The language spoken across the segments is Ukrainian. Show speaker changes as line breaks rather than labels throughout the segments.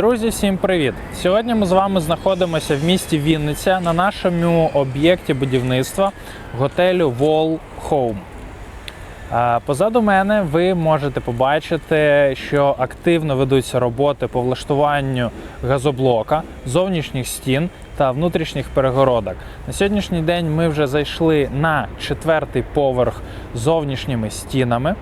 Друзі, всім привіт! Сьогодні ми з вами знаходимося в місті Вінниця на нашому об'єкті будівництва готелю Wall Home. Позаду мене ви можете побачити, що активно ведуться роботи по влаштуванню газоблока, зовнішніх стін та внутрішніх перегородок. На сьогоднішній день ми вже зайшли на четвертий поверх зовнішніми стінами.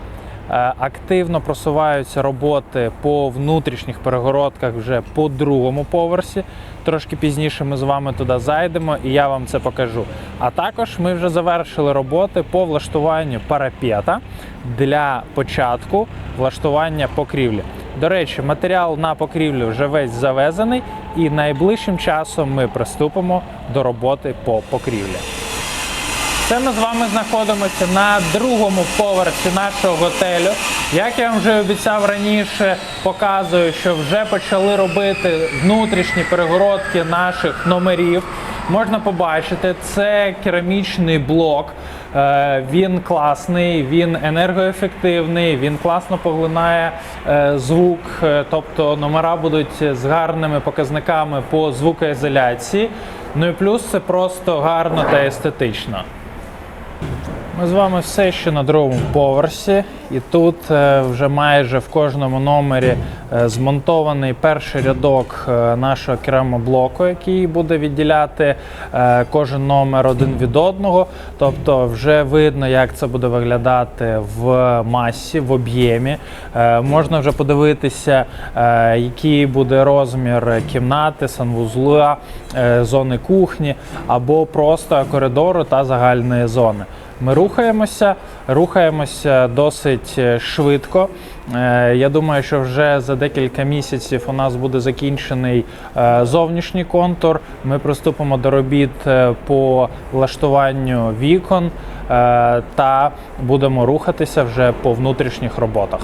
Е, Активно просуваються роботи по внутрішніх перегородках вже по другому поверсі. Трошки пізніше ми з вами туди зайдемо і я вам це покажу. А також ми вже завершили роботи по влаштуванню парапета для початку влаштування покрівлі. До речі, матеріал на покрівлю вже весь завезений, і найближчим часом ми приступимо до роботи по покрівлі. Це ми з вами знаходимося на другому поверсі нашого готелю. Як я вам вже обіцяв раніше, показую, що вже почали робити внутрішні перегородки наших номерів. Можна побачити, це керамічний блок. Е, Він класний, він енергоефективний, він класно поглинає е, звук, е, тобто номера будуть з гарними показниками по звукоізоляції. Ну і плюс це просто гарно та естетично. Ми з вами все ще на другому поверсі, і тут е, вже майже в кожному номері е, змонтований перший рядок е, нашого керамоблоку, який буде відділяти кожен номер один від одного. Тобто, вже видно, як це буде виглядати в масі, в об'ємі. Можна вже подивитися, який буде розмір кімнати, санвузла, зони кухні або просто коридору та загальної зони. Ми рухаємося, рухаємося досить е, швидко. Е, Я думаю, що вже за декілька місяців у нас буде закінчений е, зовнішній контур. Ми приступимо до робіт по влаштуванню вікон та будемо рухатися вже по внутрішніх роботах.